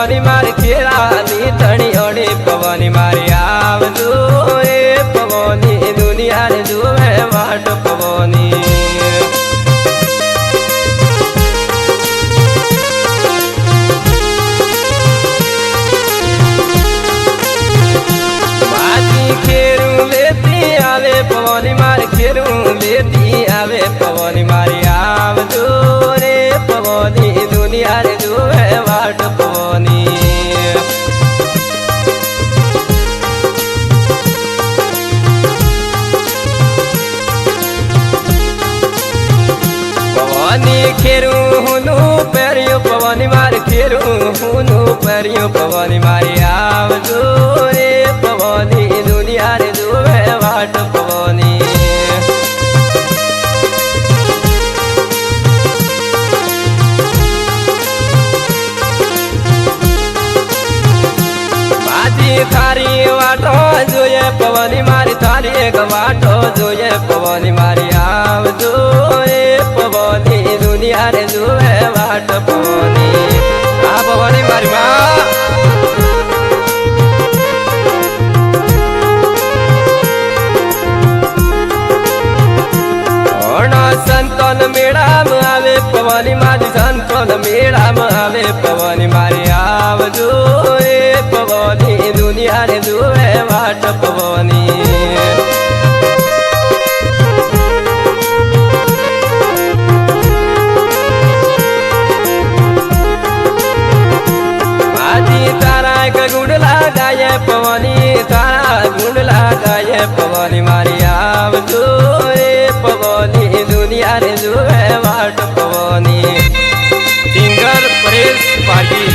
પવની મારી ખેરાની ધણી ઓડી પવની મારી આવજો એ પવની દુનિયાને જુએ વાટ પવની ખેરું લેતી આવે પવની મારી ખેરું લેતી આવે પવની हूनो, पैरियो पवानी मार खेलू। हूनो, पैरियो पवानी मारे आव जो रे पवानी दुनिया रे दुवे वाट पवानी। थारी वाटो जो ये पवानी मारी थारी एक वाटो जो ये पवानी मारी સંતોન મેળામાં આવે પવની મારી સંતોન મેળામાં આવે પવની મારી આવજો એ પવની દુનિયા રે જુએ વાટ પવની का गुण लगाए पवनी, तारा गुण लगाए पवनी, मारी आव तू पवनी, दुनिया रे जुए, वाट पवनी। सिंगर प्रेस पार्टी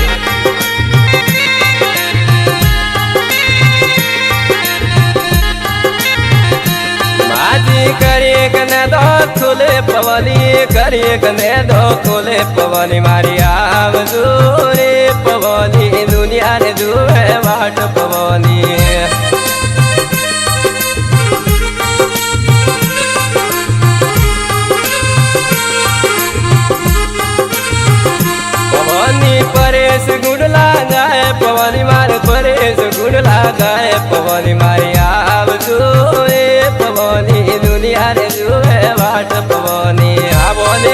पवनी करिए कने दो खोले पवनी, मारी आव तू पवानी दुनिया ने दुए बाट पवनी। पवानी परेश गुड़ जाए, पवानी मार परेश गुड़ जाए, पवानी मारे आव दुए पवानी दुनिया रे है बाट पवनी। आवानी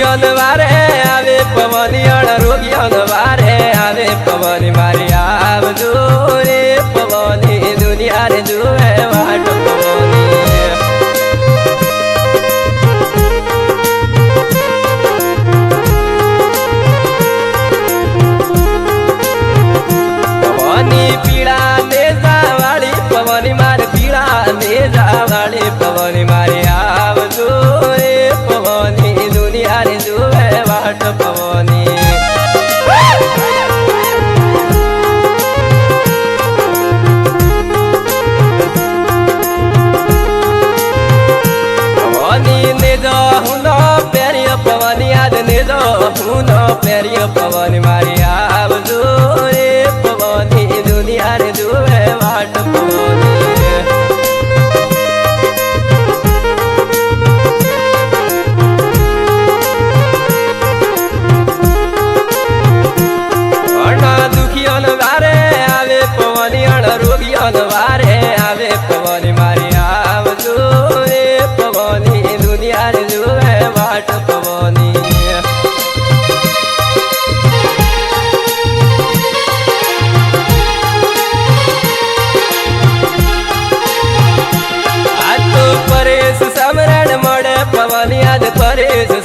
અણ દુખિયન વારે આવે પવની અણ રોગિયન વારે આવે પવની મારી આવજો રે પવની દુનિયા રે જુએ વાટ yarya pawan mari abdu રે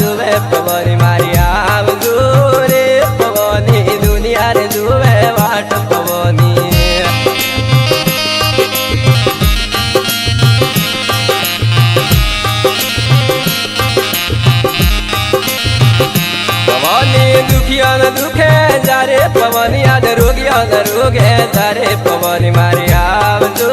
जुबे पवन मारी आव गोरे पवनी दुनिया रे जुबे वाट पवनी। पवनी दुखिया न दुखे, जारे पवनी आज रोगिया न रोगे जारे पवन मारी आव जो